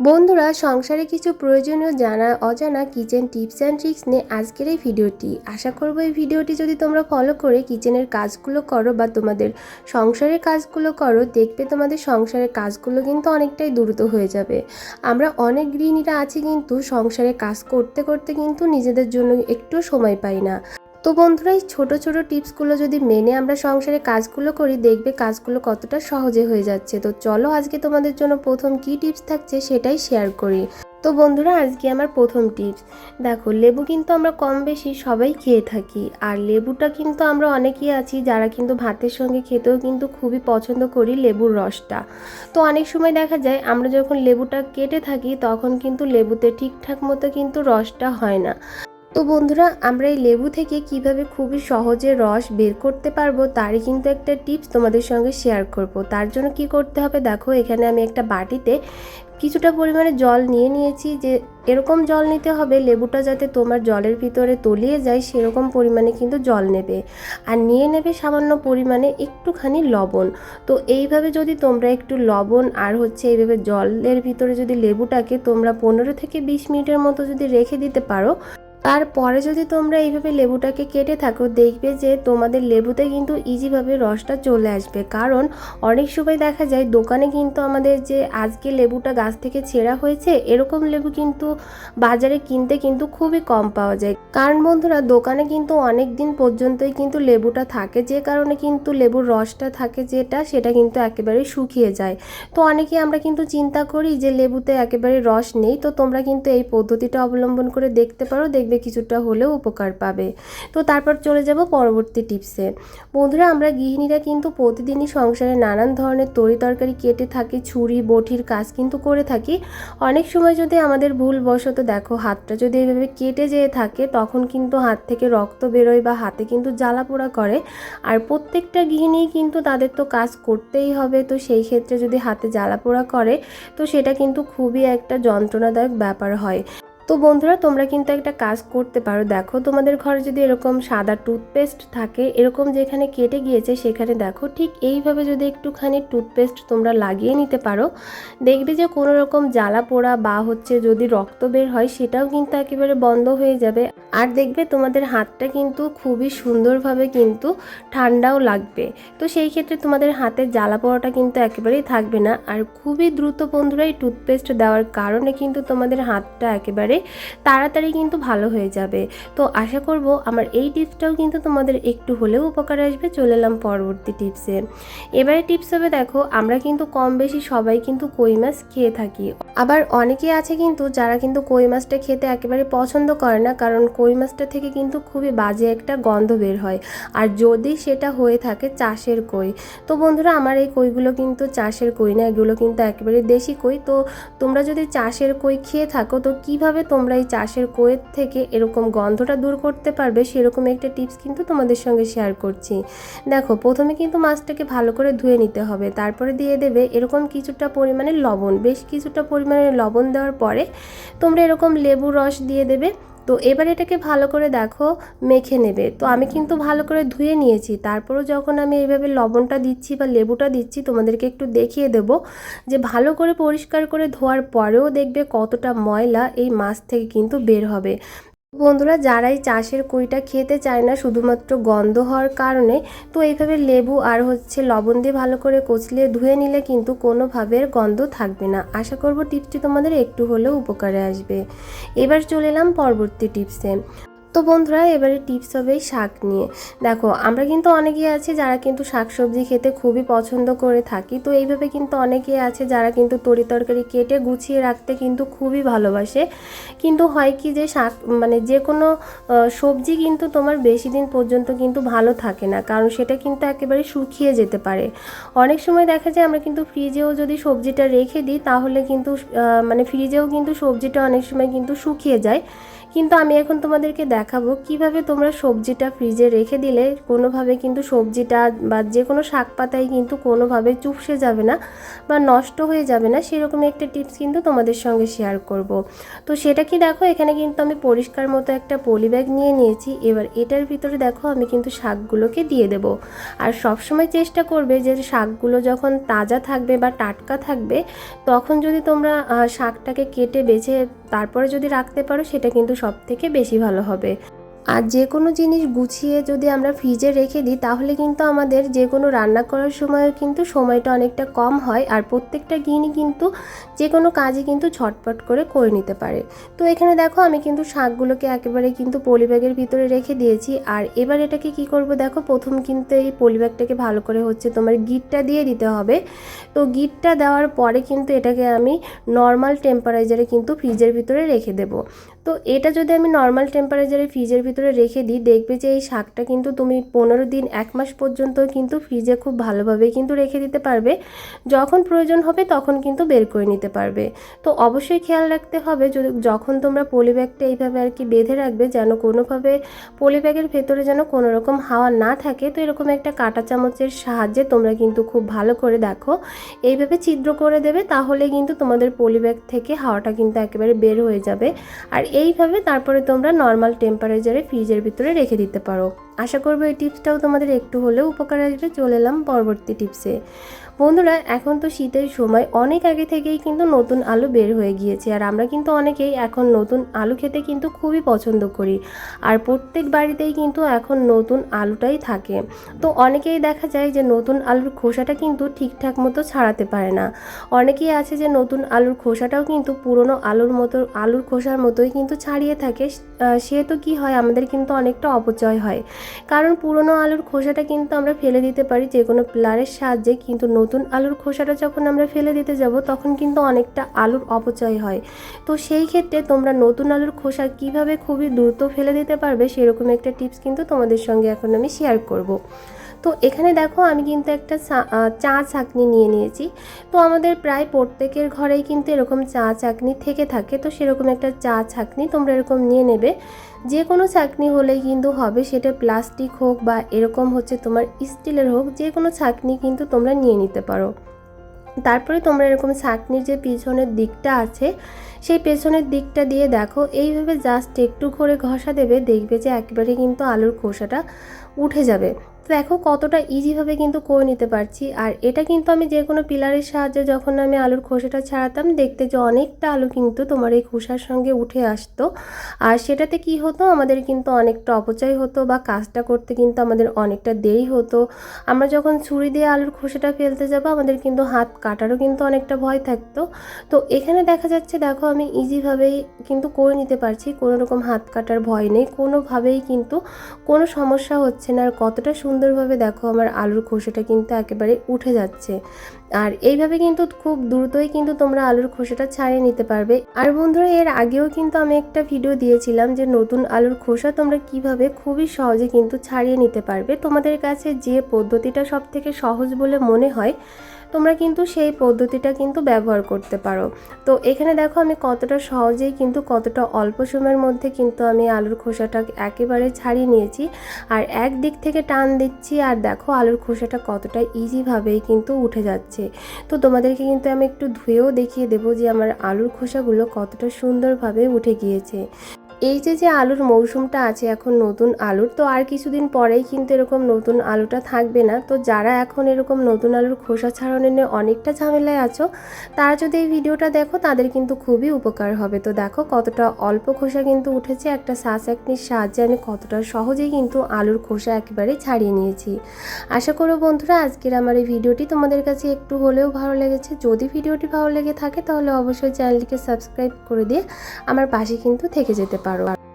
বন্ধুরা, সংসারে কিছু প্রয়োজনীয় জানা, অজানা কিচেন টিপস অ্যান্ড ট্রিক্স নিয়ে আজকের এই ভিডিওটি। আশা করব এই ভিডিওটি যদি তোমরা ফলো করে কিচেনের কাজগুলো করো বা তোমাদের সংসারের কাজগুলো করো, দেখবে তোমাদের সংসারের কাজগুলো কিন্তু অনেকটাই দ্রুত হয়ে যাবে। আমরা অনেক গৃহিণীরা আছি কিন্তু সংসারে কাজ করতে করতে কিন্তু নিজেদের জন্য একটু সময় পাই না। তো বন্ধুরা, এই ছোটো ছোটো টিপসগুলো যদি মেনে আমরা সংসারে কাজগুলো করি, দেখবে কাজগুলো কতটা সহজে হয়ে যাচ্ছে। তো চলো আজকে তোমাদের জন্য প্রথম কী টিপস থাকছে সেটাই শেয়ার করি। তো বন্ধুরা, আজকে আমার প্রথম টিপস। দেখো, লেবু কিন্তু আমরা কম বেশি সবাই খেয়ে থাকি, আর লেবুটা কিন্তু আমরা অনেকেই আছি যারা কিন্তু ভাতের সঙ্গে খেতেও কিন্তু খুবই পছন্দ করি লেবুর রসটা। তো অনেক সময় দেখা যায়, আমরা যখন লেবুটা কেটে থাকি, তখন কিন্তু লেবুতে ঠিকঠাক মতো কিন্তু রসটা হয় না। তো বন্ধুরা, আমরা এই লেবু থেকে কীভাবে খুবই সহজে রস বের করতে পারব তারই কিন্তু একটা টিপস তোমাদের সঙ্গে শেয়ার করব। তার জন্য কি করতে হবে দেখো, এখানে আমি একটা বাটিতে কিছুটা পরিমাণে জল নিয়ে নিয়েছি যে এরকম জল নিতে হবে লেবুটা যাতে তোমার জলের ভিতরে তলিয়ে যায় সেরকম পরিমাণে কিন্তু জল নেবে। আর নিয়ে নেবে সামান্য পরিমাণে একটুখানি লবণ। তো এইভাবে যদি তোমরা একটু লবণ আর হচ্ছে এইভাবে জলের ভিতরে যদি লেবুটাকে তোমরা পনেরো থেকে বিশ মিনিটের মতো যদি রেখে দিতে পারো তারপরে যদি তোমরা এইভাবে লেবুটাকে কেটে থাকো, দেখবে যে তোমাদের লেবুতে কিন্তু ইজিভাবে রসটা চলে আসবে। কারণ অনেক সময় দেখা যায় দোকানে কিন্তু আমাদের যে আজকে লেবুটা গাছ থেকে ছেঁড়া হয়েছে, এরকম লেবু কিন্তু বাজারে কিনতে কিন্তু খুবই কম পাওয়া যায়। কারণ বন্ধুরা, দোকানে কিন্তু অনেক দিন পর্যন্তই কিন্তু লেবুটা থাকে, যে কারণে কিন্তু লেবুর রসটা থাকে যেটা, সেটা কিন্তু একেবারে শুকিয়ে যায়। তো অনেকে আমরা কিন্তু চিন্তা করি যে লেবুতে একেবারে রস নেই, তো তোমরা কিন্তু এই পদ্ধতিটা অবলম্বন করে দেখতে পারো দেখবে কিছুটা হলেও উপকার পাবে। তো তারপর চলে যাব পরবর্তী টিপসে বন্ধুরা, আমরা গৃহিণীরা কিন্তু প্রতিদিনই সংসারে নানান ধরনের তরি তরকারি কেটে থাকি, ছুরি বটির কাজ কিন্তু করে থাকি। অনেক সময় যদি আমাদের ভুলবশত দেখো হাতটা যদি এভাবে কেটে যেয়ে থাকে, তখন কিন্তু হাত থেকে রক্ত বেরোয় বা হাতে কিন্তু জ্বালা পোড়া করে। আর প্রত্যেকটা গৃহিণী কিন্তু তাদের তো কাজ করতেই হবে, তো সেই ক্ষেত্রে যদি হাতে জ্বালা পোড়া করে, তো সেটা কিন্তু খুবই একটা যন্ত্রণাদায়ক ব্যাপার হয়। তো বন্ধুরা, তোমরা কিন্তু একটা কাজ করতে পারো। দেখো, তোমাদের ঘরে যদি এরকম সাদা টুথপেস্ট থাকে, এরকম যেখানে কেটে গিয়েছে সেখানে দেখো, ঠিক এইভাবে যদি একটুখানি টুথপেস্ট তোমরা লাগিয়ে নিতে পারো, দেখবে যে কোনো রকম জ্বালা পোড়া বা হচ্ছে যদি রক্ত বের হয়, সেটাও কিন্তু একেবারে বন্ধ হয়ে যাবে। আর দেখবে তোমাদের হাতটা কিন্তু খুবই সুন্দরভাবে কিন্তু ঠান্ডাও লাগবে। তো সেই ক্ষেত্রে তোমাদের হাতে জ্বালা পোড়াটা কিন্তু একেবারেই থাকবে না। আর খুবই দ্রুত বন্ধুরা এই টুথপেস্ট দেওয়ার কারণে কিন্তু তোমাদের হাতটা একেবারে তাড়াতাড়ি কিন্তু ভালো হয়ে যাবে। তো আশা করব আমার এই টিপসটাও কিন্তু তোমাদের একটু হলেও উপকার আসবে। চলে এলাম পরবর্তী টিপসে। এবারে টিপস হবে দেখো, আমরা কিন্তু কম বেশি সবাই কিন্তু কই মাছ খেয়ে থাকি। আবার অনেকে আছে কিন্তু যারা কিন্তু কই মাছটা খেতে একেবারে পছন্দ করে না, কারণ কই মাছটা থেকে কিন্তু খুবই বাজে একটা গন্ধ বের হয়। আর যদি সেটা হয়ে থাকে চাষের কই। তো বন্ধুরা, আমার এই কইগুলো কিন্তু চাষের কই না, এগুলো কিন্তু একেবারে দেশি কই। তো তোমরা যদি চাষের কই খেয়ে থাকো, তো কীভাবে তোমরা এই চাষের কইয়ের থেকে এরকম গন্ধটা দূর করতে পারবে, সেরকম একটা টিপস কিন্তু তোমাদের সঙ্গে শেয়ার করছি। দেখো, প্রথমে কিন্তু মাছটাকে ভালো করে ধুয়ে নিতে হবে। তারপরে দিয়ে দেবে এরকম কিছুটা পরিমাণে লবণ। বেশ কিছুটা পরিমাণে লবণ দেওয়ার পরে তোমরা এরকম লেবু রস দিয়ে দেবে। তো এবার এটাকে ভালো করে দেখো মেখে নেবে। তো আমি কিন্তু ভালো করে ধুয়ে নিয়েছি। তারপরও যখন আমি এইভাবে লবণটা দিচ্ছি বা লেবুটা দিচ্ছি, তোমাদেরকে একটু দেখিয়ে দেব যে ভালো করে পরিষ্কার করে ধোয়ার পরেও দেখবে কতটা ময়লা এই মাছ থেকে কিন্তু বের হবে। বন্ধুরা, যারাই চাষের কুড়িটা খেতে চায় না, শুধুমাত্র গন্ধ হওয়ার কারণে, তো এইভাবে লেবু আর হচ্ছে লবণ দিয়ে ভালো করে কচলে ধুয়ে নিলে কিন্তু কোনোভাবে গন্ধ থাকবে না। আশা করব টিপসটি তোমাদের একটু হলেও উপকারে আসবে। এবার চলে এলাম পরবর্তী টিপসে। তো বন্ধুরা, এবারে টিপস হবে শাক নিয়ে। দেখো, আমরা কিন্তু অনেকেই আছে যারা কিন্তু শাকসবজি খেতে খুবই পছন্দ করে থাকি। তো এইভাবে কিন্তু অনেকেই আছে যারা কিন্তু তরি তরকারি কেটে গুছিয়ে রাখতে কিন্তু খুবই ভালোবাসে। কিন্তু হয় কি যে শাক মানে যে কোনো সবজি কিন্তু তোমার বেশি দিন পর্যন্ত কিন্তু ভালো থাকে না। কারণ সেটা কিন্তু একেবারে শুকিয়ে যেতে পারে। অনেক সময় দেখা যায় আমরা কিন্তু ফ্রিজেও যদি সবজিটা রেখে দিই, তাহলে কিন্তু মানে ফ্রিজেও কিন্তু সবজিটা অনেক সময় কিন্তু শুকিয়ে যায়। কিন্তু আমি এখন তোমাদেরকে দেখাবো কীভাবে তোমরা সবজিটা ফ্রিজে রেখে দিলে কোনোভাবে কিন্তু সবজিটা বা যে কোনো শাক পাতায় কিন্তু কোনোভাবে চুপসে যাবে না বা নষ্ট হয়ে যাবে না সেরকম একটা টিপস কিন্তু তোমাদের সঙ্গে শেয়ার করব। তো সেটা কি দেখো, এখানে কিন্তু আমি পরিষ্কার মতো একটা পলি ব্যাগ নিয়ে নিয়েছি, এবার এটার ভিতরে দেখো আমি কিন্তু শাকগুলোকে দিয়ে দেব। আর সবসময় চেষ্টা করবে যে শাকগুলো যখন তাজা থাকবে বা টাটকা থাকবে, তখন যদি তোমরা শাকটাকে কেটে বেছে তারপরে যদি রাখতে পারো সেটা কিন্তু সব থেকে বেশি ভালো হবে। আর যে কোনো জিনিস গুছিয়ে যদি আমরা ফ্রিজে রেখে দিই, তাহলে কিন্তু আমাদের যে কোনো রান্না করার সময়ও কিন্তু সময়টা অনেকটা কম হয় আর প্রত্যেকটা গৃহিণী কিন্তু যে কোনো কাজে কিন্তু ছটপট করে করে নিতে পারে। তো এখানে দেখো আমি কিন্তু শাকগুলোকে একেবারে কিন্তু পলিব্যাগের ভিতরে রেখে দিয়েছি আর এবার এটাকে কি করব দেখো, প্রথম কিন্তু এই পলিব্যাগটাকে ভালো করে হচ্ছে তোমার গিটটা দিয়ে দিতে হবে। তো গিটটা দেওয়ার পরে কিন্তু এটাকে আমি নর্মাল টেম্পারেচারে কিন্তু ফ্রিজের ভিতরে রেখে দেবো। তো এটা যদি আমি নর্মাল টেম্পারেচারে ফ্রিজের ভিতরে রেখে দিই, দেখবে যে এই শাকটা কিন্তু তুমি পনেরো দিন, এক মাস পর্যন্ত কিন্তু ফ্রিজে খুব ভালোভাবে কিন্তু রেখে দিতে পারবে। যখন প্রয়োজন হবে তখন কিন্তু বের করে নিতে পারবে। তো অবশ্যই খেয়াল রাখতে হবে যদি যখন তোমরা পলি ব্যাগটা এইভাবে আর কি বেঁধে রাখবে, যেন কোনোভাবে পলি ব্যাগের ভেতরে যেন কোনো রকম হাওয়া না থাকে, তো এরকম একটা কাঁটা চামচের সাহায্যে তোমরা কিন্তু খুব ভালো করে দেখো। এইভাবে ছিদ্র করে দেবে, তাহলে কিন্তু তোমাদের পলি ব্যাগ থেকে হাওয়াটা কিন্তু একেবারে বের হয়ে যাবে। আর এইভাবে তারপরে তোমরা নর্মাল টেম্পারেচারে ফ্রিজের ভিতরে রেখে দিতে পারো। আশা করব এই টিপসটাও তোমাদের একটু হলেও উপকার আসবে। চলে এলাম পরবর্তী টিপসে বন্ধুরা এখন তো শীতের সময়। অনেক আগে থেকেই কিন্তু নতুন আলু বের হয়ে গিয়েছে। আর আমরা কিন্তু অনেকেই এখন নতুন আলু খেতে কিন্তু খুবই পছন্দ করি। আর প্রত্যেক বাড়িতেই কিন্তু এখন নতুন আলুটাই থাকে। তো অনেকেই দেখা যায় যে নতুন আলুর খোসাটা কিন্তু ঠিকঠাক মতো ছাড়াতে পারে না। অনেকেই আছে যে নতুন আলুর খোসাটাও কিন্তু পুরনো আলুর মতো আলুর খোসার মতোই কিন্তু ছাড়িয়ে থাকে। আহ, সেহেতু কি হয় আমাদের কিন্তু অনেকটা অপচয় হয়। কারণ পুরনো আলুর খোসাটা কিন্তু আমরা ফেলে দিতে পারি যে কোনো প্লারের সাহায্যে কিন্তু নতুন আলুর খোসাটা যখন আমরা ফেলে দিতে যাব, তখন কিন্তু অনেকটা আলুর অপচয় হয়। তো সেই ক্ষেত্রে তোমরা নতুন আলুর খোসা কীভাবে খুবই দ্রুত ফেলে দিতে পারবে, সেরকম একটা টিপস কিন্তু তোমাদের সঙ্গে এখন আমি শেয়ার করব। তো এখানে দেখো, আমি কিন্তু একটা চা- চাকনি নিয়ে নিয়েছি। তো আমাদের প্রায় প্রত্যেকের ঘরেই কিন্তু এরকম চা চাকনি থেকে থাকে। তো সেরকম একটা চা ছাকনি তোমরা এরকম নিয়ে নেবে। যে কোনো ছাঁকনি হলে কিন্তু হবে, সেটা প্লাস্টিক হোক বা এরকম হচ্ছে তোমার স্টিলের হোক, যে কোনো ছাঁকনি কিন্তু তোমরা নিয়ে নিতে পারো। তারপরে তোমরা এরকম ছাঁকনির যে পিছনের দিকটা আছে, সেই পেছনের দিকটা দিয়ে দেখো, এইভাবে জাস্ট একটু করে ঘষা দেবে, দেখবে যে একেবারে কিন্তু আলুর খোসাটা উঠে যাবে। তো দেখো কতটা ইজিভাবে কিন্তু করে নিতে পারছি। আর এটা কিন্তু আমি যে কোনো পিলারের সাহায্যে যখন আমি আলুর খোসাটা ছাড়াতাম, দেখতে যে অনেকটা আলু কিন্তু তোমার এই খোসার সঙ্গে উঠে আসতো। আর সেটাতে কি হতো? আমাদের কিন্তু অনেকটা অপচয় হতো বা কাজটা করতে কিন্তু আমাদের অনেকটা দেরি হতো। আমরা যখন ছুরি দিয়ে আলুর খোসাটা ফেলতে যাব, আমাদের কিন্তু হাত কাটারও কিন্তু অনেকটা ভয় থাকতো। তো এখানে দেখা যাচ্ছে, দেখো আমি ইজিভাবেই কিন্তু করে নিতে পারছি। কোনো রকম হাত কাটার ভয় নেই। কোনোভাবেই কিন্তু কোনো সমস্যা হচ্ছে না। আর কতটা সুন্দরভাবে দেখো আমার আলুর খোসাটা কিন্তু একেবারে উঠে যাচ্ছে। আর এইভাবে কিন্তু খুব দ্রুতই কিন্তু তোমরা আলুর খোসাটা ছাড়িয়ে নিতে পারবে। আর বন্ধুরা, এর আগেও কিন্তু আমি একটা ভিডিও দিয়েছিলাম যে নতুন আলুর খোসা তোমরা কীভাবে খুবই সহজে কিন্তু ছাড়িয়ে নিতে পারবে। তোমাদের কাছে যে পদ্ধতিটা সব থেকে সহজ বলে মনে হয় তোমরা কিন্তু সেই পদ্ধতিটা কিন্তু ব্যবহার করতে পারো। তো এখানে দেখো আমি কতটা সহজেই কিন্তু কতটা অল্প সময়ের মধ্যে কিন্তু আমি আলুর খোসাটা একেবারে ছাড়িয়ে নিয়েছি। আর এক দিক থেকে টান দিচ্ছি আর দেখো আলুর খোসাটা কতটা ইজিভাবেই কিন্তু উঠে যাচ্ছে। তো তোমাদেরকে কিন্তু আমি একটু ধুয়েও দেখিয়ে দেবো যে আমার আলুর খোসাগুলো কতটা সুন্দরভাবে উঠে গিয়েছে। এই যে যে আলুর মৌসুমটা আছে এখন নতুন আলুর, তো আর কিছুদিন পরেই কিন্তু এরকম নতুন আলুটা থাকবে না। তো যারা এখন এরকম নতুন আলুর খোসা ছাড়ানো নিয়ে অনেকটা ঝামেলায় আছো, তারা যদি এই ভিডিওটা দেখো, তাদের কিন্তু খুবই উপকার হবে। তো দেখো কতটা অল্প খোসা কিন্তু উঠেছে, একটা শ্বাস একনির সাহায্যে আমি কতটা সহজেই কিন্তু আলুর খোসা একেবারে ছাড়িয়ে নিয়েছি। আশা করো বন্ধুরা, আজকের আমার এই ভিডিওটি তোমাদের কাছে একটু হলেও ভালো লেগেছে। যদি ভিডিওটি ভালো লেগে থাকে, তাহলে অবশ্যই চ্যানেলটিকে সাবস্ক্রাইব করে দিয়ে আমার পাশে কিন্তু থেকে যেতে পারো